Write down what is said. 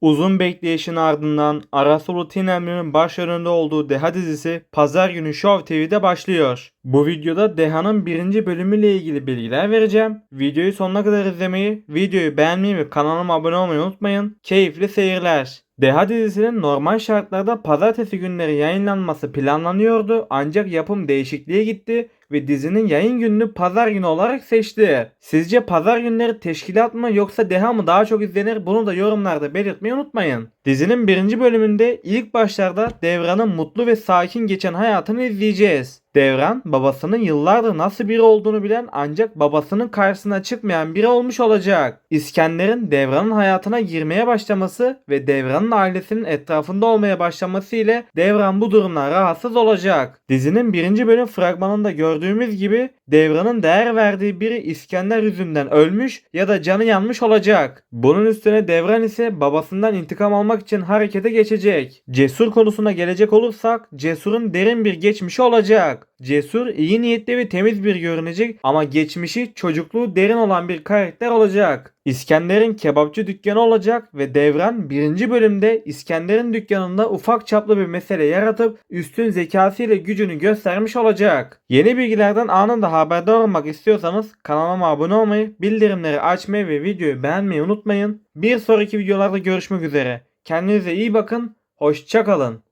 Uzun bekleyişin ardından Aras Bulut İynemli'nin başrolünde olduğu Deha dizisi Pazar günü Show TV'de başlıyor. Bu videoda Deha'nın birinci bölümüyle ilgili bilgiler vereceğim. Videoyu sonuna kadar izlemeyi, videoyu beğenmeyi ve kanalıma abone olmayı unutmayın. Keyifli seyirler. Deha dizisinin normal şartlarda pazartesi günleri yayınlanması planlanıyordu ancak yapım değişikliğe gitti ve dizinin yayın gününü pazar günü olarak seçti. Sizce pazar günleri teşkilat mı yoksa Deha mı daha çok izlenir bunu da yorumlarda belirtmeyi unutmayın. Dizinin birinci bölümünde ilk başlarda Devran'ın mutlu ve sakin geçen hayatını izleyeceğiz. Devran babasının yıllardır nasıl biri olduğunu bilen ancak babasının karşısına çıkmayan biri olmuş olacak. İskender'in Devran'ın hayatına girmeye başlaması ve Devran'ın ailesinin etrafında olmaya başlaması ile Devran bu durumdan rahatsız olacak. Dizinin birinci bölüm fragmanında gördüğümüz gibi Devran'ın değer verdiği biri İskender yüzünden ölmüş ya da canı yanmış olacak. Bunun üstüne Devran ise babasından intikam almak için harekete geçecek. Cesur konusuna gelecek olursak Cesur'un derin bir geçmişi Cesur iyi niyetli ve temiz bir görünecek ama geçmişi çocukluğu derin olan bir karakter olacak. İskender'in kebapçı dükkanı olacak ve Devran birinci bölümde İskender'in dükkanında ufak çaplı bir mesele yaratıp üstün zekasıyla gücünü göstermiş olacak. Yeni bilgilerden anında haberdar olmak istiyorsanız kanalıma abone olmayı, bildirimleri açmayı ve videoyu beğenmeyi unutmayın. Bir sonraki videolarda görüşmek üzere. Kendinize iyi bakın, hoşçakalın.